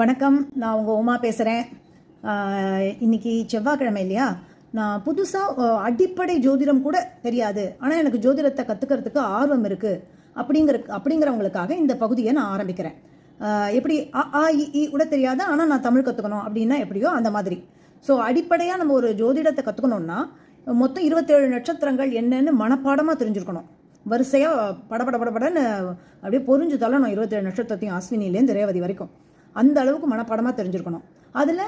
வணக்கம். நான் உங்கள் உமா பேசுகிறேன் இன்னைக்கு செவ்வாய்க்கிழமை இல்லையா? நான் புதுசாக அடிப்படை ஜோதிடம் கூட தெரியாது. ஆனால் எனக்கு ஜோதிடத்தை கற்றுக்கிறதுக்கு ஆர்வம் இருக்குது அப்படிங்கிற அப்படிங்கிறவங்களுக்காக இந்த பகுதியை நான் ஆரம்பிக்கிறேன். எப்படி அ ஆ இ கூட தெரியாது. ஆனால் நான் தமிழ் கற்றுக்கணும் அப்படின்னா எப்படியோ அந்த மாதிரி. ஸோ அடிப்படையாக நம்ம ஒரு ஜோதிடத்தை கற்றுக்கணுன்னா மொத்தம் இருபத்தேழு நட்சத்திரங்கள் என்னன்னு மனப்பாடமாக தெரிஞ்சிருக்கணும். வரிசையாக படபட படபடன்னு அப்படியே பொறிஞ்சு தள்ளணும் இருபத்தேழு நட்சத்திரத்தையும் அஸ்வினிலேருந்து ரேவதி வரைக்கும். அந்த அளவுக்கு மனப்பாடமாக தெரிஞ்சிருக்கணும். அதில்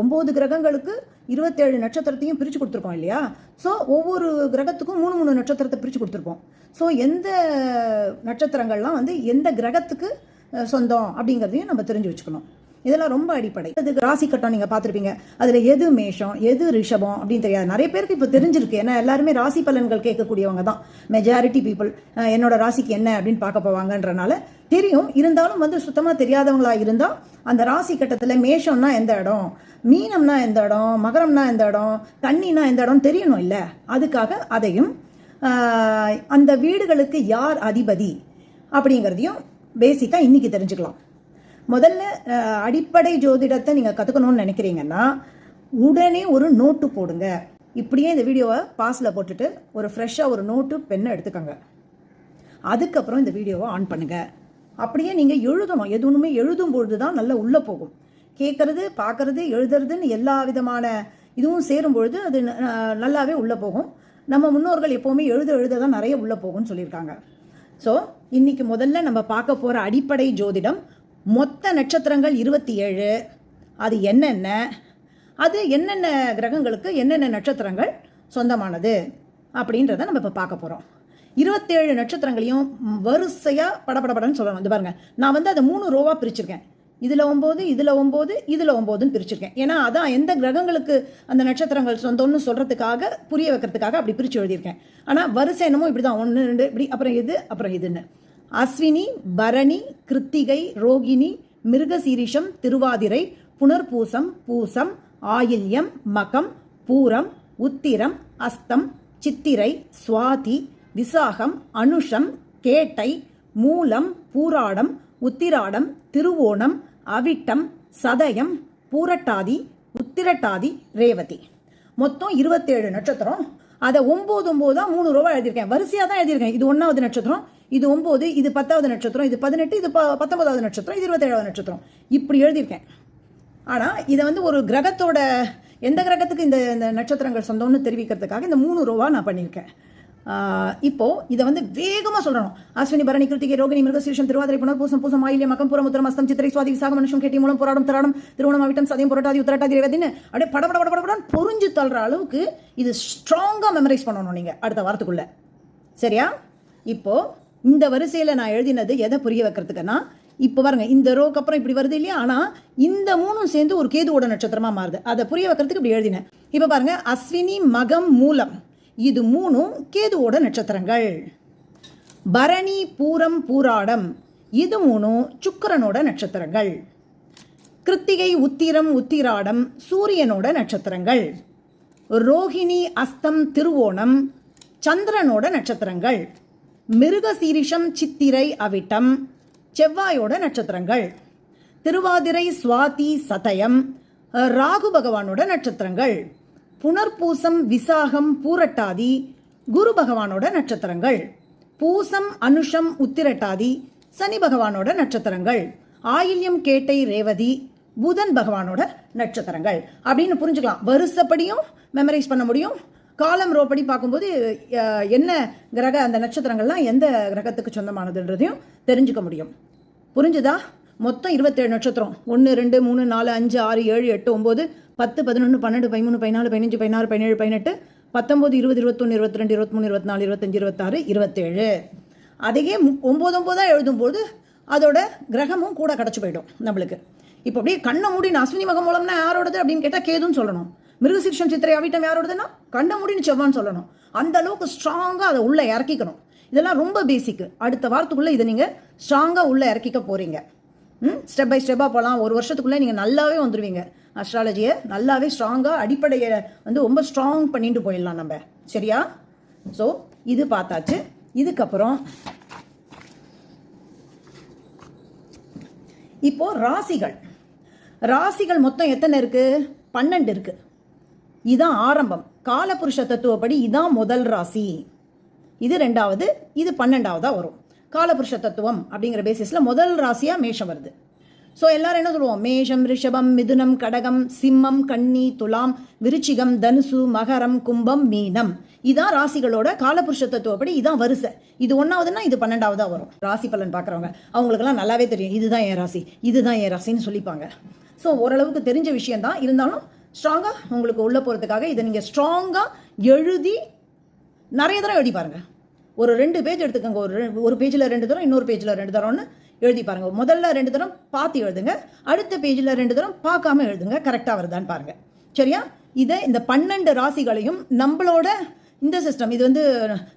ஒம்பது கிரகங்களுக்கு இருபத்தேழு நட்சத்திரத்தையும் பிரித்து கொடுத்துருக்கோம் இல்லையா? ஸோ ஒவ்வொரு கிரகத்துக்கும் மூணு மூணு நட்சத்திரத்தை பிரித்து கொடுத்துருப்போம். ஸோ எந்த நட்சத்திரங்கள்லாம் வந்து எந்த கிரகத்துக்கு சொந்தம் அப்படிங்கிறதையும் நம்ம தெரிஞ்சு வச்சுக்கணும். இதெல்லாம் ரொம்ப அடிப்படை. அதுக்கு ராசி கட்டம் நீங்கள் பார்த்துருப்பீங்க. அதில் எது மேஷம் எது ரிஷபம் அப்படின்னு தெரியாது. நிறைய பேருக்கு இப்போ தெரிஞ்சிருக்கு. ஏன்னா எல்லாருமே ராசி பலன்கள் கேட்கக்கூடியவங்க தான். மெஜாரிட்டி பீப்புள் என்னோட ராசிக்கு என்ன அப்படின்னு பார்க்க போவாங்கன்றனால தெரியும். இருந்தாலும் வந்து சுத்தமாக தெரியாதவங்களா இருந்தால் அந்த ராசி கட்டத்தில் மேஷம்னா எந்த இடம் மீனம்னா எந்த இடம் மகரம்னா எந்த இடம் கன்னினா எந்த இடம் தெரியணும் இல்லை. அதுக்காக அதையும் அந்த வீடுகளுக்கு யார் அதிபதி அப்படிங்கிறதையும் பேசிக்காக இன்னைக்கு தெரிஞ்சுக்கலாம். முதல்ல அடிப்படை ஜோதிடத்தை நீங்கள் கற்றுக்கணும்னு நினைக்கிறீங்கன்னா உடனே ஒரு நோட்டு போடுங்க. இப்படியே இந்த வீடியோவை பாஸில் போட்டுட்டு ஒரு ஃப்ரெஷ்ஷாக ஒரு நோட்டு பெண்ணை எடுத்துக்கோங்க. அதுக்கப்புறம் இந்த வீடியோவை ஆன் பண்ணுங்கள் அப்படியே நீங்கள் எழுதணும். எது ஒன்றுமே எழுதும் பொழுது தான் நல்லா உள்ளே போகும். கேட்குறது பார்க்கறது எழுதுறதுன்னு எல்லா விதமான இதுவும் சேரும் பொழுது அது நல்லாவே உள்ளே போகும். நம்ம முன்னோர்கள் எப்போவுமே எழுத எழுத தான் நிறைய உள்ளே போகும்னு சொல்லியிருக்காங்க. ஸோ இன்றைக்கி முதல்ல நம்ம பார்க்க போகிற அடிப்படை ஜோதிடம் மொத்த நட்சத்திரங்கள் இருபத்தி ஏழு. அது என்னென்ன? அது என்னென்ன கிரகங்களுக்கு என்னென்ன நட்சத்திரங்கள் சொந்தமானது? அப்படின்றத நம்ம இப்போ பார்க்க போகிறோம் இருபத்தேழு நட்சத்திரங்களையும் வரிசையாக படப்படப்படன்னு சொல்லணும் இது பாருங்கள் நான் வந்து அதை மூணு ரோவாக பிரிச்சிருக்கேன். இதில் ஒம்பது இதில் ஒம்பது இதில் ஒம்போதுன்னு பிரிச்சிருக்கேன். ஏன்னா அதான் எந்த கிரகங்களுக்கு அந்த நட்சத்திரங்கள் சொந்தம்னு சொல்கிறதுக்காக புரிய வைக்கிறதுக்காக அப்படி பிரித்து எழுதியிருக்கேன். ஆனால் வரிசை என்னமோ இப்படி தான் ஒன்று ரெண்டு இப்படி அப்புறம் இது அப்புறம் இதுன்னு அஸ்வினி பரணி கிருத்திகை ரோகிணி மிருகசீரிஷம் திருவாதிரை புனர்பூசம் பூசம் ஆயில்யம் மகம் பூரம் உத்திரம் அஸ்தம் சித்திரை சுவாதி விசாகம் அனுஷம் கேட்டை மூலம் பூராடம் உத்திராடம் திருவோணம் அவிட்டம் சதயம் பூரட்டாதி உத்திரட்டாதி ரேவதி. மொத்தம் இருபத்தேழு நட்சத்திரம். அதை ஒம்பது ஒம்போதா மூணு ரூபா எழுதியிருக்கேன். வரிசையாக தான் எழுதியிருக்கேன். இது ஒன்றாவது நட்சத்திரம் இது ஒம்பது இது பத்தாவது நட்சத்திரம் இது பதினெட்டு இது ப பத்தொன்பதாவது நட்சத்திரம் இது இருபத்தேழாவது நட்சத்திரம். இப்படி எழுதியிருக்கேன். ஆனால் இதை வந்து ஒரு கிரகத்தோட எந்த கிரகத்துக்கு இந்த இந்த நட்சத்திரங்கள் சொந்தம்னு தெரிவிக்கிறதுக்காக இந்த மூணு ரூபா நான் பண்ணியிருக்கேன். இப்போது இதை வந்து வேகமாக சொல்லணும் அஸ்வினி பரணி கிருத்திகை ரோகிணி மிருகசீர்ஷம் திருவாதிரை புனர் பூசம் ஆயில்யம் மக்கம் புறம் உத்தரம் அஸ்தம் சித்திரை சுவாதி விசாக மனுஷம் கேட்டி மூலம் போராடும் திராடம் திருவண்ணம் அவிட்டம் சதயம் புரட்டாதி உத்தரட்டாதி ரேவதின்னு அப்படியே பட பட படபடன்னு பொறிஞ்சு தள்ளுற அளவுக்கு இது ஸ்ட்ராங்காக மெமரைஸ் பண்ணணும் நீங்கள் அடுத்த வாரத்துக்குள்ளே. சரியா? இப்போது இந்த வரிசையில் நான் எழுதினது எதை புரிய வைக்கிறதுக்குன்னா இப்போ பாருங்க இந்த ரோக்கு அப்புறம் இப்படி வருது இல்லையா? ஆனால் இந்த மூணும் சேர்ந்து ஒரு கேதுவோட நட்சத்திரமா மாறுது. அதை புரிய வைக்கிறதுக்கு இப்படி எழுதினேன். இப்போ பாருங்க அஸ்வினி மகம் மூலம் இது மூணும் கேதுவோட நட்சத்திரங்கள். பரணி பூரம் பூராடம் இது மூணும் சுக்கரனோட நட்சத்திரங்கள். கிருத்திகை உத்திரம் உத்திராடம் சூரியனோட நட்சத்திரங்கள். ரோஹிணி அஸ்தம் திருவோணம் சந்திரனோட நட்சத்திரங்கள். மிருகசீரிஷம் சித்திரை அவிட்டம் செவ்வாயோட நட்சத்திரங்கள். திருவாதிரை சுவாதி சதயம் ராகு பகவானோட நட்சத்திரங்கள். புனர்பூசம் விசாகம் பூரட்டாதி குரு பகவானோட நட்சத்திரங்கள். பூசம் அனுஷம் உத்திரட்டாதி சனி பகவானோட நட்சத்திரங்கள். ஆயில்யம் கேட்டை ரேவதி புதன் பகவானோட நட்சத்திரங்கள். அப்படின்னு புரிஞ்சுக்கலாம். வருஷப்படியும் மெமரைஸ் பண்ண முடியும். காலம் ரோப்படி பார்க்கும்போது என்ன கிரக அந்த நட்சத்திரங்கள்லாம் எந்த கிரகத்துக்கு சொந்தமானதுன்றதையும் தெரிஞ்சுக்க முடியும். புரிஞ்சுதா? மொத்தம் இருபத்தேழு நட்சத்திரம். ஒன்று ரெண்டு மூணு நாலு அஞ்சு ஆறு ஏழு எட்டு ஒம்பது பத்து பதினொன்று பன்னெண்டு பதிமூணு பதினாலு பதினஞ்சு பதினாறு பதினேழு பதினெட்டு பத்தொம்பது இருபது இருபத்தொன்று இருபத்தி ரெண்டு இருபத்தி இருபத்தினாலு இருபத்தஞ்சு இருபத்தாறு இருபத்தேழு. அதையே மு- ஒம்பது ஒம்போதாக எழுதும்போது அதோட கிரகமும் கூட கிடச்சி போயிடும் நம்மளுக்கு. இப்போ அப்படியே கண்ணை மூடி நான் அஸ்வினி மகம் மூலம்னா யாரோடது அப்படின்னு கேட்டால் கேதுன்னு சொல்லணும். மிருகசீர்ஷம் சித்திரை அவிட்டம் யாரோடதுன்னா கண்ணை மூடின்னு செவ்வான்னு சொல்லணும். அந்த அளவுக்கு ஸ்ட்ராங்காக அதை உள்ளே இறக்கிக்கணும். இதெல்லாம் ரொம்ப பேசிக்கு அடுத்த வாரத்துக்குள்ளே இதை நீங்கள் ஸ்ட்ராங்காக உள்ளே இறக்கிக்க போகிறீங்க ம்? ஸ்டெப் பை ஸ்டெப்பாக போகலாம் ஒரு வருஷத்துக்குள்ளே நீங்கள் நல்லாவே வந்துடுவீங்க அஸ்ட்ராலஜியை நல்லாவே ஸ்ட்ராங்காக அடிப்படையை வந்து ரொம்ப ஸ்ட்ராங் பண்ணிட்டு போயிடலாம் நம்ம. சரியா? ஸோ இது பார்த்தாச்சு. இதுக்கப்புறம் இப்போ ராசிகள். ராசிகள் மொத்தம் எத்தனை இருக்குது பன்னெண்டு இருக்குது இதான் ஆரம்பம். காலபுருஷ தத்துவப்படி இதான் முதல் ராசி. இது ரெண்டாவது இது பன்னெண்டாவதாக வரும். காலபுருஷ தத்துவம் அப்படிங்கிற பேசிஸில் முதல் ராசியாக மேஷம் வருது. ஸோ எல்லாரும் என்ன சொல்லுவோம்? மேஷம் ரிஷபம் மிதுனம் கடகம் சிம்மம் கன்னி துலாம் விருச்சிகம் தனுசு மகரம் கும்பம் மீனம். இதான் ராசிகளோட காலபுருஷ தத்துவப்படி இதான் வரிசை. இது ஒன்றாவதுன்னா இது பன்னெண்டாவதாக வரும். ராசி பலன் பார்க்குறவங்க. அவங்களுக்குலாம் நல்லாவே தெரியும். இதுதான் என் ராசி இதுதான் என் ராசின்னு சொல்லிப்பாங்க. ஸோ ஓரளவுக்கு தெரிஞ்ச விஷயந்தான் இருந்தாலும் ஸ்ட்ராங்காக உங்களுக்கு உள்ளே போகிறதுக்காக இதை நீங்கள் ஸ்ட்ராங்காக எழுதி நிறைய தடவை எழுதி பாருங்கள் ஒரு ரெண்டு பேஜ் எடுத்துக்கோங்க. ஒரு ஒரு பேஜில் ரெண்டு தரம் இன்னொரு பேஜில் ரெண்டு தரம்னு எழுதி பாருங்கள் முதல்ல ரெண்டு தரம் பார்த்து எழுதுங்க. அடுத்த பேஜில் ரெண்டு தரம் பார்க்காம எழுதுங்க. கரெக்டாக வருதான்னு பாருங்கள் சரியா? இதை இந்த பன்னெண்டு ராசிகளையும் நம்மளோட இந்த சிஸ்டம் இது வந்து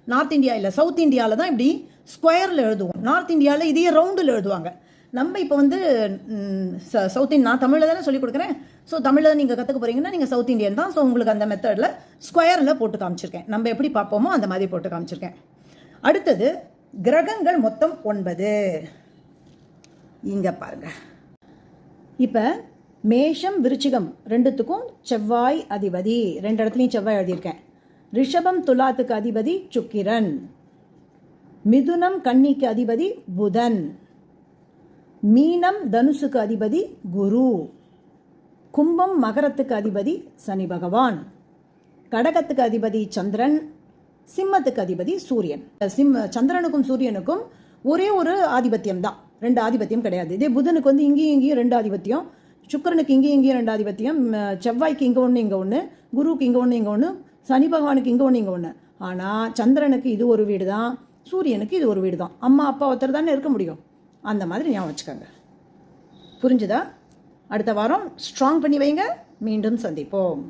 நார்த் இந்தியா இல்லை சவுத் இந்தியாவில் தான் இப்படி ஸ்கொயரில் எழுதுவோம். நார்த் இந்தியாவில் இதையே ரவுண்டில் எழுதுவாங்க. நம்ம இப்போ வந்து ச- சவுத் இந்தியா நான் தமிழில் தானே சொல்லிக் கொடுக்குறேன். ஸோ தமிழில் நீங்கள் கற்றுக்க போகிறீங்கன்னா நீங்கள் சவுத் இந்தியன் தான். ஸோ உங்களுக்கு அந்த மெத்தடில் ஸ்கொயரில் போட்டு காமிச்சிருக்கேன். நம்ம எப்படி பார்ப்போமோ அந்த மாதிரி போட்டு காமிச்சிருக்கேன். அடுத்தது கிரகங்கள் மொத்தம் ஒன்பது. இங்கே பாருங்க. இப்போ மேஷம் விருச்சிகம் ரெண்டுத்துக்கும் செவ்வாய் அதிபதி. ரெண்டு இடத்துலையும் செவ்வாய் எழுதியிருக்கேன். ரிஷபம் துலாத்துக்கு அதிபதி சுக்கிரன். மிதுனம் கன்னிக்கு அதிபதி புதன். மீனம் தனுசுக்கு அதிபதி குரு. கும்பம் மகரத்துக்கு அதிபதி சனி பகவான். கடகத்துக்கு அதிபதி சந்திரன். சிம்மத்துக்கு அதிபதி சூரியன். சிம்ம சந்திரனுக்கும் சூரியனுக்கும் ஒரே ஒரு ஆதிபத்தியம் தான். ரெண்டு ஆதிபத்தியம் கிடையாது. இதே புதனுக்கு வந்து இங்கேயும் இங்கேயும் ரெண்டு ஆதிபத்தியம் சுக்கிரனுக்கு இங்கேயும் இங்கேயும் ரெண்டு ஆதிபத்தியம் செவ்வாய்க்கு இங்கே ஒன்று இங்கே ஒன்று குருவுக்கு இங்கே ஒன்று இங்கே ஒன்று சனி பகவானுக்கு இங்கே ஒன்று இங்கே ஒன்று ஆனால் சந்திரனுக்கு இது ஒரு வீடு தான் சூரியனுக்கு இது ஒரு வீடு தான். அம்மா அப்பா ஒருத்தர் தானே இருக்க முடியும். அந்த மாதிரி ஞாபகம் வச்சுக்கோங்க. புரிஞ்சுதா? அடுத்த வாரம் ஸ்ட்ராங் பண்ணி வைங்க. மீண்டும் சந்திப்போம்.